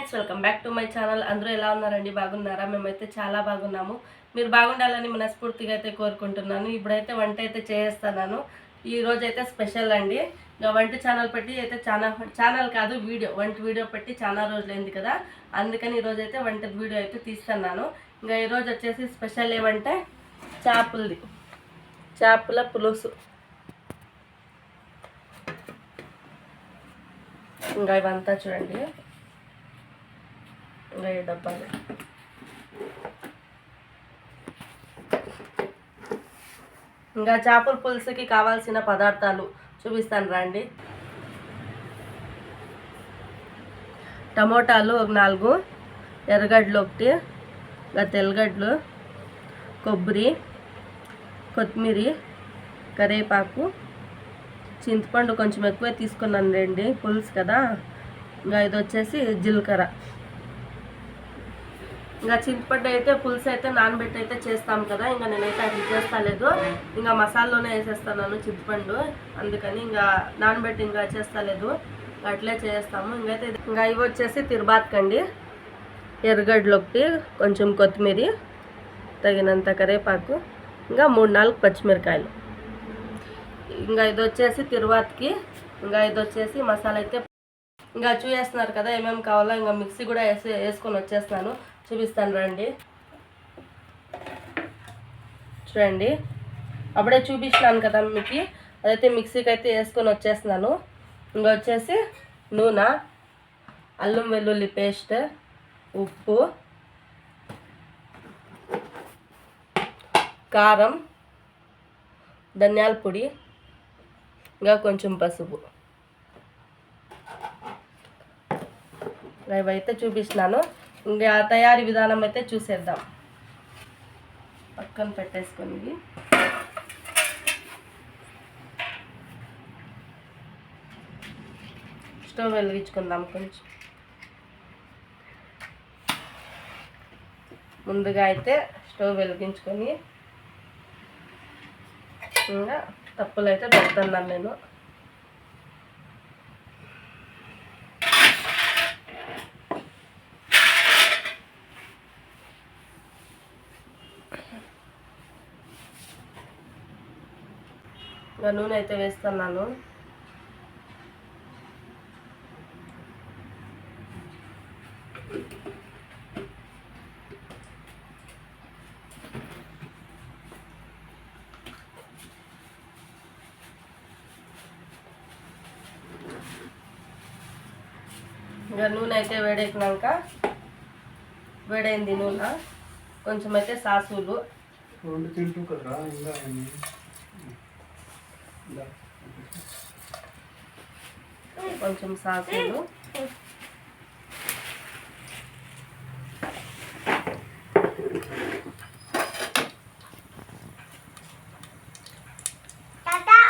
Friends welcome back to my channel. అందరూ ఎలా ఉన్నారండి? బాగున్నారా? మేమైతే చాలా బాగున్నాము. మీరు బాగుండాలని మనస్ఫూర్తిగా అయితే కోరుకుంటున్నాను. ఇప్పుడైతే వంట అయితే చేస్తున్నాను ఈరోజు అయితే స్పెషల్ అండి. ఇంకా వంట ఛానల్ పెట్టి అయితే చాలా ఛానల్ కాదు వీడియో వంట వీడియో పెట్టి చాలా రోజులైంది కదా. అందుకని ఈరోజు అయితే వంట వీడియో అయితే తీస్తున్నాను. ఇంకా ఈరోజు వచ్చేసి స్పెషల్ ఏమంటే చేపలది. చేపల పులుసు. ఇంకా ఇవంతా చూడండి. ఇంకా ఈ డబ్బాలు. ఇంకా చేపల పులుసుకి కావాల్సిన పదార్థాలు చూపిస్తాను రండి. టమోటాలు ఒక నాలుగు ఎర్రగడ్డలు ఒకటి ఇంకా తెల్లగడ్డలు కొబ్బరి కొత్తిమీర కరేపాకు చింతపండు కొంచెం ఎక్కువే తీసుకున్నాను రండి పులుసు కదా. ఇంకా ఇది వచ్చేసి జీలకర్ర. ఇంకా చింతపండు అయితే పులుసు అయితే నానబెట్టి అయితే చేస్తాం కదా. ఇంకా నేనైతే అది చేస్తాలేదు. ఇంకా మసాలాలోనే వేసేస్తాను చింతపండు అందుకని ఇంకా నానబెట్టి ఇంకా చేస్తాలేదు. అట్లే చేస్తాము. ఇంకైతే ఇంకా ఇవి వచ్చేసి తిరుబాత్కండి. ఎర్రగడ్డలు ఒకటి కొంచెం కొత్తిమీర తగినంత కరివేపాకు ఇంకా మూడు నాలుగు పచ్చిమిరకాయలు. ఇంకా ఇది వచ్చేసి తిరువాతికి. ఇంకా ఇది వచ్చేసి మసాలా అయితే ఇంకా చూసేస్తున్నారు కదా ఏమేమి కావాలో ఇంకా మిక్సీ కూడా వేసి వేసుకొని వచ్చేస్తున్నాను. చూపిస్తాను రండి. చూడండి. అప్పుడే చూపించినాను కదా మీకు. అదైతే మిక్సీకి అయితే వేసుకొని వచ్చేస్తున్నాను. ఇంకా వచ్చేసి నూనె అల్లం వెల్లుల్లి పేస్ట్ ఉప్పు కారం ధనియాల పొడి ఇంకా కొంచెం పసుపు. ఇవైతే చూపిస్తున్నాను. ఇంకా తయారీ విధానం అయితే చూసేద్దాం. పక్కన పెట్టేసుకొని. స్టవ్ వెలిగించుకుందాం కొంచెం. ముందుగా అయితే స్టవ్ వెలిగించుకొని ఇంకా తప్పులు అయితే పెడుతున్నాను నేను. ఇంకా నూనె అయితే వేస్తున్నాను ఇంకా నూనె అయితే వేడెక్కినాక వేడైంది నూనె. కొంచెం అయితే సాసులు. రెండు తింటూ కదా ఇంకా కొంచెం సాసులు.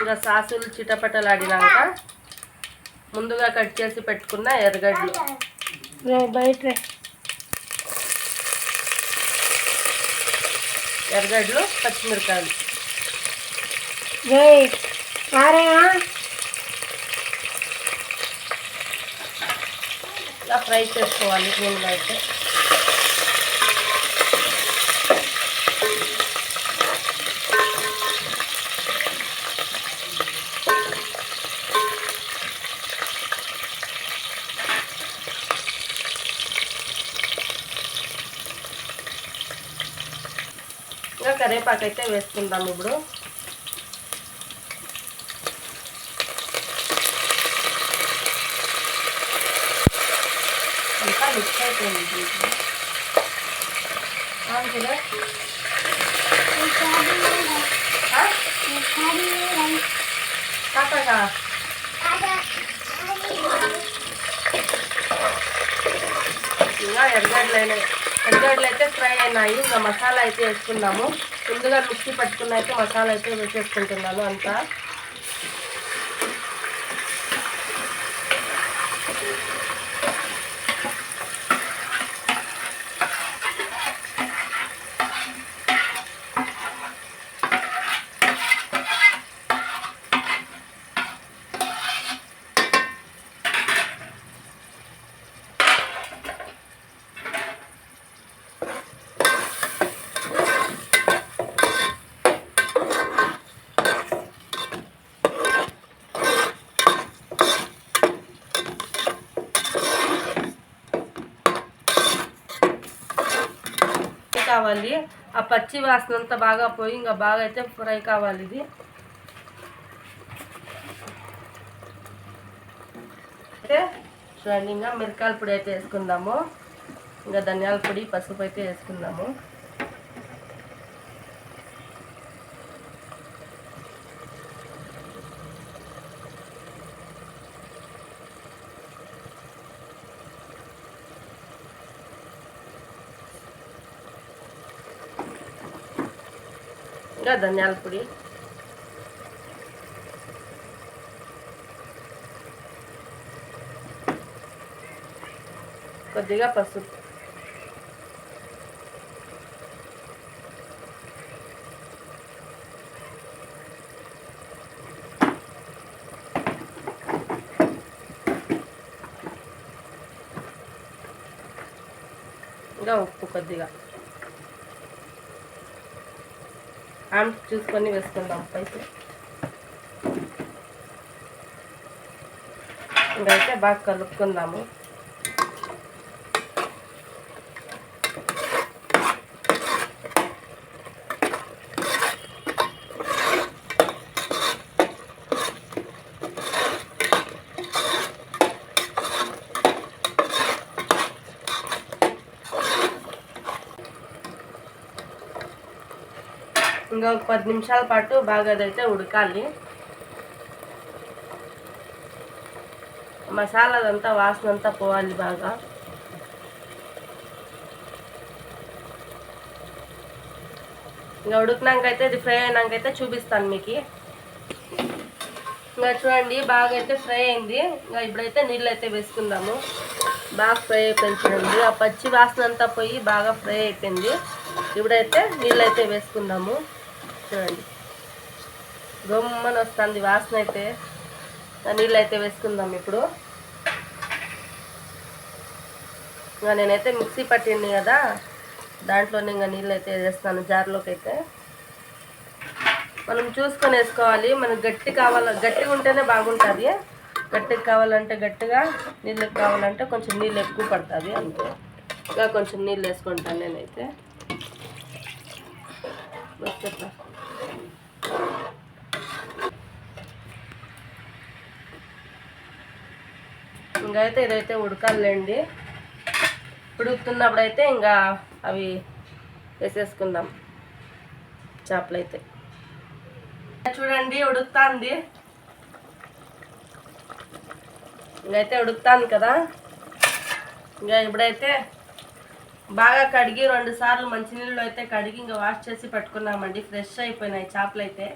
ఇంకా సాసులు చిటపటలాడినాక ముందుగా కట్ చేసి పెట్టుకున్న ఎర్రగడ్డలు. బయట ఎర్రగడ్డలు పచ్చిమిరకాయలు. ఇలా ఫ్రై చేసుకోవాలి దీనిలో అయితే. ఇంకా కరివేపాకు అయితే వేసుకుందాం ఇప్పుడు అంతా మిక్స్ ఇంకా ఎర్రగడ్డలు ఎర్రగడ్డలు అయితే ఫ్రై అయినాయి ఇంకా మసాలా అయితే వేసుకున్నాము ముందుగా మిక్సీ పట్టుకున్న అయితే మసాలా అయితే వేసేసుకుంటున్నాను అంతా కావాలి. ఆ పచ్చి వాసన అంతా బాగా పోయి ఇంకా బాగా అయితే ఫ్రై కావాలి ఇది. అయితే చూడండి ఇంకా మిరకాయల పొడి అయితే వేసుకుందాము. ఇంకా ధనియాల పొడి పసుపు అయితే వేసుకుందాము. ఇంకా ధనియాల పొడి కొద్దిగా పసుపు ఇంకా ఉప్పు కొద్దిగా ఆమె చూసుకొని వేసుకుందాం. ఉప్పు అయితే ఇంకైతే బాగా కలుపుకుందాము. ఇంకా ఒక పది నిమిషాల పాటు బాగా అదైతే ఉడకాలి. మసాలాదంతా వాసన అంతా పోవాలి బాగా. ఇంకా ఉడికినాకైతే ఇది ఫ్రై అయినాకైతే చూపిస్తాను మీకు. ఇంకా చూడండి బాగా అయితే ఫ్రై అయింది. ఇంకా ఇప్పుడైతే నీళ్ళు అయితే వేసుకుందాము. బాగా ఫ్రై అయిపోయింది చూడండి. ఆ పచ్చి వాసన అంతా పోయి బాగా ఫ్రై అయిపోయింది. ఇప్పుడైతే నీళ్ళు అయితే వేసుకుందాము. చూడండి. గమ్మని వస్తుంది వాసన అయితే. నీళ్ళు అయితే వేసుకుందాం ఇప్పుడు. ఇంకా నేనైతే మిక్సీ పట్టింది కదా దాంట్లోనే ఇంకా నీళ్ళు అయితే వేస్తాను జార్లోకి అయితే మనం చూసుకొని వేసుకోవాలి. మనకు గట్టి కావాల గట్టిగా ఉంటేనే బాగుంటుంది. గట్టిగా కావాలంటే గట్టిగా నీళ్ళు కావాలంటే కొంచెం నీళ్ళు ఎక్కువ పడుతుంది అంతే. ఇంకా కొంచెం నీళ్ళు వేసుకుంటాను నేనైతే. వస్తా ఇంకా అయితే ఇదైతే ఉడకాలండి ఉడుకుతున్నప్పుడు అయితే ఇంకా అవి వేసేసుకుందాం చేపలు అయితే చూడండి ఉడుకుతుంది. ఇంకైతే ఉడుకుతాను కదా. ఇంకా ఇప్పుడైతే బాగా కడిగి రెండు సార్లు మంచినీళ్ళు అయితే కడిగి ఇంకా వాష్ చేసి పెట్టుకున్నామండి. ఫ్రెష్ అయిపోయినాయి చేపలు అయితే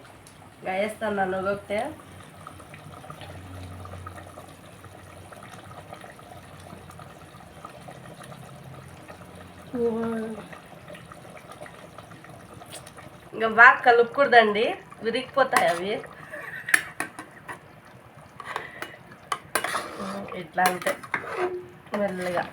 ఇంకా వేస్తాను నన్ను ఒక్కొక్కతే ఇంకా బాగా కలుపుకూడదండి విరిగిపోతాయి అవి. ఇట్లా అంటే మెల్లగా.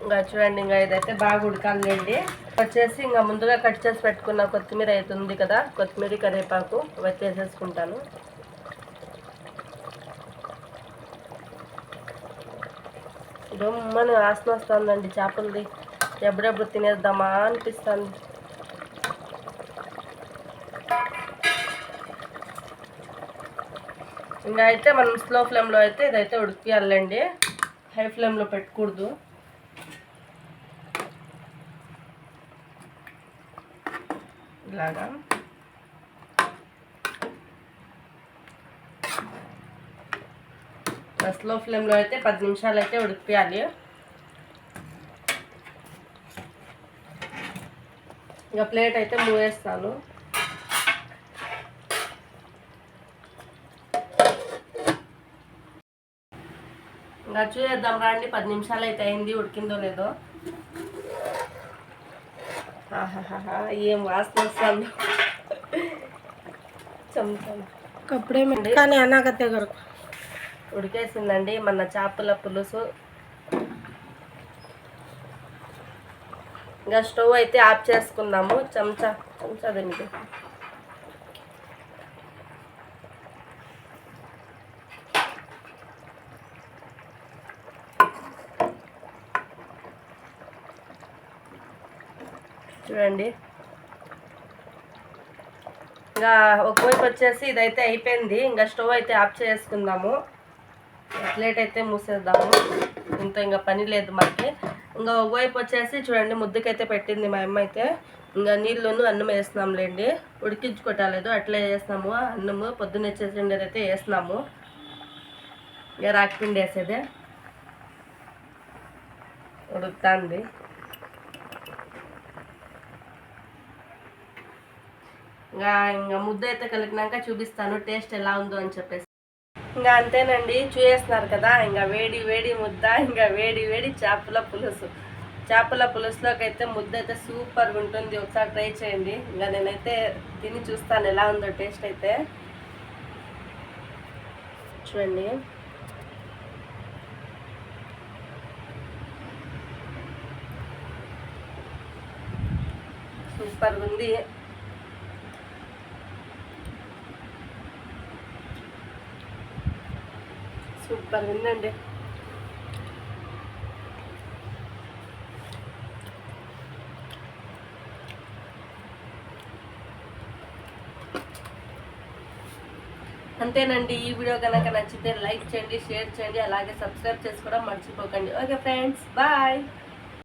ఇంకా చూడండి ఇంకా ఇదైతే బాగా ఉడకాలండి వచ్చేసి ఇంకా ముందుగా కట్ చేసి పెట్టుకున్న కొత్తిమీర అయితే ఉంది కదా. కొత్తిమీర కరివేపాకు వచ్చేసేసుకుంటాను వేసేసుకుంటాను గమ్మని వాసన వస్తుందండి చేపలది. ఎప్పుడెప్పుడు తినేద్దామా అనిపిస్తుంది. ఇంకా అయితే మనం స్లో ఫ్లేమ్లో అయితే ఇదైతే ఉడికియాలండి. హై ఫ్లేమ్లో పెట్టకూడదు. ఇలాగా. స్లో ఫ్లేమ్లో అయితే పది నిమిషాలు అయితే ఉడికియాలి ఇంకా ప్లేట్ అయితే మూవేస్తాను ఇంకా చూసేద్దాం రండి పది నిమిషాలు అయితే అయింది ఉడికిందో లేదో. ఏం వాసన వస్తాను చెమ్చాను కప్పుడే కానీ అనాగతే కొరకు ఉడికేసిందండి మన చేపల పులుసు. ఇంకా స్టవ్ అయితే ఆఫ్ చేసుకుందాము. చెంచా చెంచా దీనికి. చూడండి. ఇంకా ఒకవైపు వచ్చేసి ఇదైతే అయిపోయింది. ఇంకా స్టవ్ అయితే ఆఫ్ చేసుకుందాము. ప్లేట్ అయితే మూసేద్దాము. ఇంత ఇంకా పని లేదు మనకి ఇంకా ఒకవైపు వచ్చేసి చూడండి ముద్దకైతే పెట్టింది మా అమ్మ అయితే. ఇంకా నీళ్ళను అన్నం వేస్తున్నాంలేండి. ఉడికించుకోవటాలేదు అట్లే వేస్తున్నాము. అన్నము పొద్దున్న వచ్చేసిండేది అయితే వేస్తున్నాము. ఇక రాకపిండి వేసేదే. ఉడుకుతుంది. ఇంకా ఇంకా ముద్ద అయితే కలిపినాక చూపిస్తాను టేస్ట్ ఎలా ఉందో అని చెప్పేసి. ఇంకా అంతేనండి చూసేస్తున్నారు కదా. ఇంకా వేడి వేడి ముద్ద ఇంకా వేడి వేడి చేపల పులుసు. చేపల పులుసులోకి అయితే ముద్ద అయితే సూపర్గా ఉంటుంది. ఒకసారి ట్రై చేయండి. ఇంకా నేనైతే తిని చూస్తాను ఎలా ఉందో టేస్ట్ అయితే. చూడండి. సూపర్గా ఉంది. సూపర్ ఉందండి. అంతేనండి ఈ వీడియో కనుక నచ్చితే లైక్ చేయండి షేర్ చేయండి అలాగే సబ్స్క్రైబ్ చేసుకోవడం మర్చిపోకండి. Okay friends bye.